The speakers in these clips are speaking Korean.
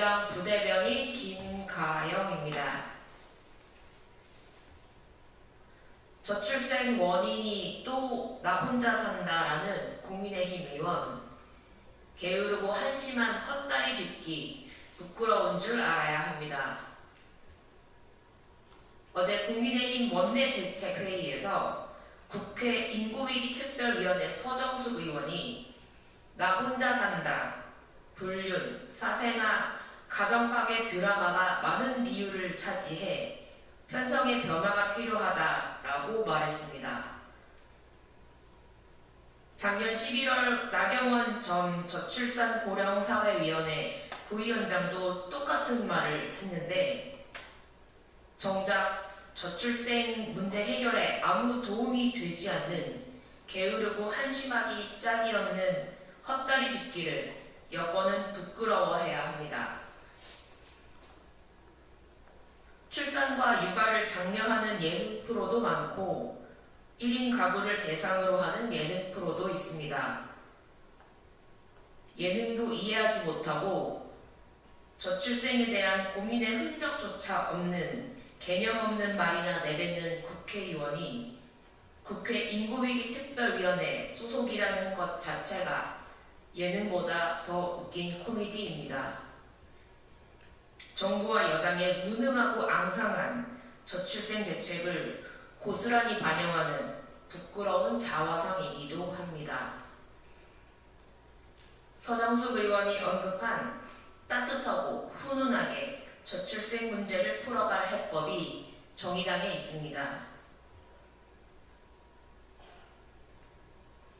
정의당 부대변인 김가영입니다. 저출생 원인이 또 나 혼자 산다라는 국민의힘 의원 게으르고 한심한 헛다리 짚기 부끄러운 줄 알아야 합니다. 어제 국민의힘 원내 대책회의에서 국회 인구위기 특별위원회 서정숙 의원이 나 혼자 산다, 불륜, 사생아, 가정파괴 드라마가 많은 비율을 차지해 편성의 변화가 필요하다라고 말했습니다. 작년 11월 나경원 전 저출산 고령 사회위원회 부위원장도 똑같은 말을 했는데 정작 저출생 문제 해결에 아무 도움이 되지 않는 게으르고 한심하기 짝이 없는 헛다리 짚기를 여권은 부끄러워해야 합니다. 출산과 육아를 장려하는 예능 프로도 많고 1인 가구를 대상으로 하는 예능 프로도 있습니다. 예능도 이해하지 못하고 저출생에 대한 고민의 흔적조차 없는 개념 없는 말이나 내뱉는 국회의원이 국회 인구위기 특별위원회 소속이라는 것 자체가 예능보다 더 웃긴 코미디입니다. 정부와 여당의 무능하고 앙상한 저출생 대책을 고스란히 반영하는 부끄러운 자화상이기도 합니다. 서정숙 의원이 언급한 따뜻하고 훈훈하게 저출생 문제를 풀어갈 해법이 정의당에 있습니다.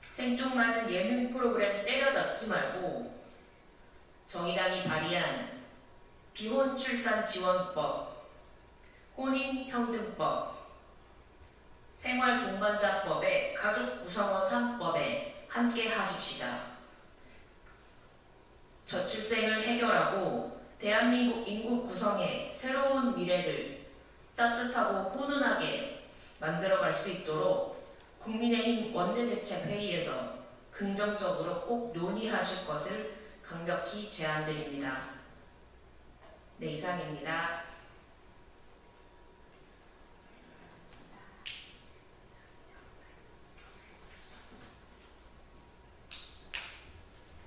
생뚱맞은 예능 프로그램 때려잡지 말고 정의당이 발의한 비혼 출산 지원법, 혼인평등법, 생활동반자법에 가족 구성원 3법에 함께 하십시다. 저출생을 해결하고 대한민국 인구 구성의 새로운 미래를 따뜻하고 훈훈하게 만들어갈 수 있도록 국민의힘 원내대책회의에서 긍정적으로 꼭 논의하실 것을 강력히 제안드립니다. 네, 이상입니다.